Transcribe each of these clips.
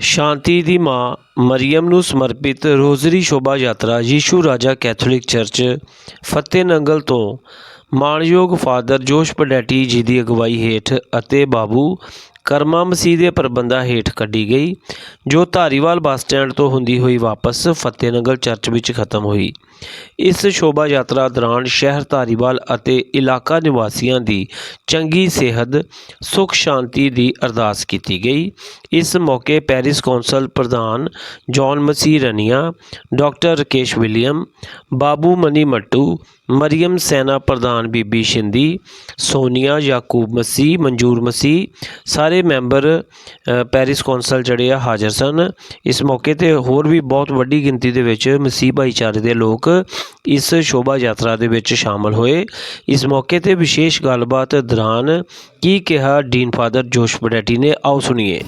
ਸ਼ਾਂਤੀ ਦੀ ਮਾਂ ਮਰੀਅਮ ਨੂੰ ਸਮਰਪਿਤ ਰੋਜ਼ਰੀ ਸ਼ੋਭਾ ਯਾਤਰਾ ਯੀਸ਼ੂ ਰਾਜਾ ਕੈਥੋਲਿਕ ਚਰਚ ਫਤਿਹਨੰਗਲ ਤੋਂ ਮਾਣਯੋਗ ਫਾਦਰ ਜੋਸ਼ ਪਡੈਟੀ ਜੀ ਦੀ ਅਗਵਾਈ ਹੇਠ ਅਤੇ ਬਾਬੂ ਕਰਮਾ ਮਸੀਹ ਦੇ ਪ੍ਰਬੰਧਾਂ ਹੇਠ ਕੱਢੀ ਗਈ, ਜੋ ਧਾਰੀਵਾਲ ਬੱਸ ਸਟੈਂਡ ਤੋਂ ਹੁੰਦੀ ਹੋਈ ਵਾਪਸ ਫਤਿਹਨਗਰ ਚਰਚ ਵਿੱਚ ਖਤਮ ਹੋਈ। ਇਸ ਸ਼ੋਭਾ ਯਾਤਰਾ ਦੌਰਾਨ ਸ਼ਹਿਰ ਧਾਰੀਵਾਲ ਅਤੇ ਇਲਾਕਾ ਨਿਵਾਸੀਆਂ ਦੀ ਚੰਗੀ ਸਿਹਤ, ਸੁਖ ਸ਼ਾਂਤੀ ਦੀ ਅਰਦਾਸ ਕੀਤੀ ਗਈ। ਇਸ ਮੌਕੇ ਪੈਰਿਸ ਕੌਂਸਲ ਪ੍ਰਧਾਨ John Masih Rania doctor Rakesh William, Babu Mani Mattu Mariam ਸੈਨਾ ਪ੍ਰਧਾਨ ਬੀਬੀ ਸ਼ਿੰਦੀ, ਸੋਨੀਆ ਯਾਕੂਬ ਮਸੀਹ, ਮਨਜੂਰ ਮਸੀਹ, ਸਾਰੇ ਮੈਂਬਰ ਪੈਰਿਸ ਕੌਂਸਲ ਜਿਹੜੇ ਆ ਹਾਜ਼ਰ ਸਨ। ਇਸ ਮੌਕੇ ਤੇ ਹੋਰ ਵੀ ਬਹੁਤ ਵੱਡੀ ਗਿਣਤੀ ਦੇ ਵਿੱਚ ਮਸੀਹ ਭਾਈਚਾਰੇ ਦੇ ਲੋਕ ਇਸ ਸ਼ੋਭਾ ਯਾਤਰਾ ਦੇ ਵਿੱਚ ਸ਼ਾਮਲ ਹੋਏ। ਇਸ ਮੌਕੇ ਤੇ ਵਿਸ਼ੇਸ਼ ਗੱਲਬਾਤ ਦੌਰਾਨ ਕੀ ਕਿਹਾ ਡੀਨ ਫਾਦਰ ਜੋਸ਼ ਬਡੈਟੀ ਨੇ? ਆਓ ਸੁਣੀਏ।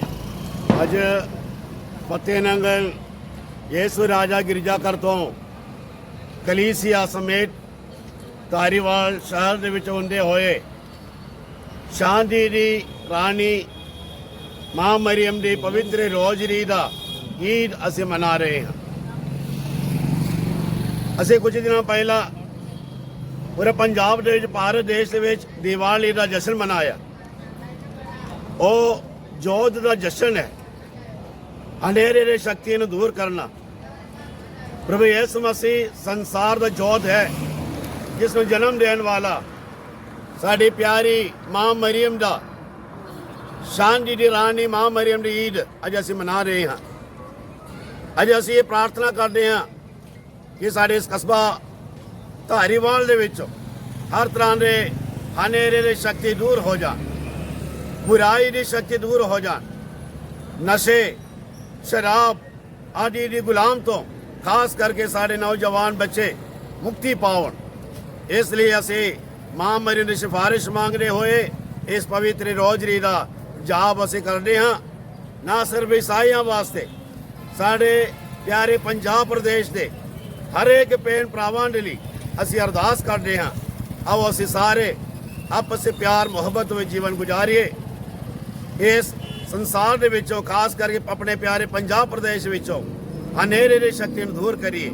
ਅੱਜ ਫਤਿਹ ਨੰਗਲ ਯੇਸੂ ਰਾਜਾ ਗਿਰਜਾਘਰ ਤੋਂ ਕਲੀਸਿਆ ਸਮੇਤ ਧਾਰੀਵਾਲ ਸ਼ਹਿਰ ਦੇ ਵਿੱਚ ਹੁੰਦੇ ਹੋਏ ਸ਼ਾਂਤੀ ਦੀ ਰਾਣੀ ਮਾਂ ਮਰੀਮ ਦੀ ਪਵਿੱਤਰ ਰੋਜ਼ਰੀ ਦਾ ਈਦ ਅਸੀਂ ਮਨਾ ਰਹੇ ਹਾਂ। ਅਸੀਂ ਕੁਝ ਦਿਨਾਂ ਪਹਿਲਾਂ ਪੂਰੇ ਪੰਜਾਬ ਦੇ ਵਿੱਚ, ਭਾਰਤ ਦੇਸ਼ ਦੇ ਵਿੱਚ ਦੀਵਾਲੀ ਦਾ ਜਸ਼ਨ ਮਨਾਇਆ। ਉਹ ਜੋਤ ਦਾ ਜਸ਼ਨ ਹੈ। ਹਨੇਰੇ ਦੀ ਸ਼ਕਤੀ ਨੂੰ ਦੂਰ ਕਰਨਾ। ਪ੍ਰਭੂ ਯਿਸੂ ਮਸੀਹ ਸੰਸਾਰ ਦਾ ਜੋਤ ਹੈ, ਜਿਸ ਨੂੰ ਜਨਮ ਦੇਣ ਵਾਲਾ ਸਾਡੀ ਪਿਆਰੀ ਮਾਂ ਮਰੀਮ ਦਾ ਸ਼ਾਂਤੀ ਦੀ ਰਾਣੀ ਮਾਂ ਮਰੀਮ ਦੀ ਈਦ ਅੱਜ ਅਸੀਂ ਮਨਾ ਰਹੇ ਹਾਂ। ਅੱਜ ਅਸੀਂ ਇਹ ਪ੍ਰਾਰਥਨਾ ਕਰਦੇ ਹਾਂ ਕਿ ਸਾਡੇ ਇਸ ਕਸਬਾ ਧਾਰੀਵਾਲ ਦੇ ਵਿੱਚ ਹਰ ਤਰ੍ਹਾਂ ਦੇ ਹਨੇਰੇ ਦੀ ਸ਼ਕਤੀ ਦੂਰ ਹੋ ਜਾਣ, ਬੁਰਾਈ ਦੀ ਸ਼ਕਤੀ ਦੂਰ ਹੋ ਜਾਣ, ਨਸ਼ੇ, ਸ਼ਰਾਬ ਆਦਿ ਦੀ ਗੁਲਾਮ ਤੋਂ ਖਾਸ ਕਰਕੇ ਸਾਡੇ ਨੌਜਵਾਨ ਬੱਚੇ ਮੁਕਤੀ ਪਾਉਣ। ਇਸ ਲਈ ਅਸੀਂ ਮਾਂ ਮਰੀ ਦੀ ਸਿਫਾਰਿਸ਼ ਮੰਗਦੇ ਹੋਏ ਇਸ ਪਵਿੱਤਰ ਰੋਜ਼ਰੀ ਦਾ ਜਾਪ ਅਸੀਂ ਕਰਦੇ ਹਾਂ, ਨਾ ਸਿਰਫ ਈਸਾਈਆਂ ਵਾਸਤੇ, ਸਾਡੇ ਪਿਆਰੇ ਪੰਜਾਬ ਪ੍ਰਦੇਸ਼ ਦੇ ਹਰੇਕ ਭੈਣ ਭਰਾਵਾਂ ਦੇ ਲਈ ਅਸੀਂ ਅਰਦਾਸ ਕਰਦੇ ਹਾਂ, ਆਓ ਅਸੀਂ ਸਾਰੇ ਆਪਸ ਵਿੱਚ ਪਿਆਰ, ਮੁਹੱਬਤ ਵਿੱਚ ਜੀਵਨ ਗੁਜ਼ਾਰੀਏ। ਇਸ ਸੰਸਾਰ ਦੇ ਵਿੱਚੋਂ, ਖਾਸ ਕਰਕੇ ਆਪਣੇ ਪਿਆਰੇ ਪੰਜਾਬ ਪ੍ਰਦੇਸ਼ ਵਿੱਚੋਂ ਹਨੇਰੇ ਦੀ ਸ਼ਕਤੀ ਨੂੰ ਦੂਰ ਕਰੀਏ।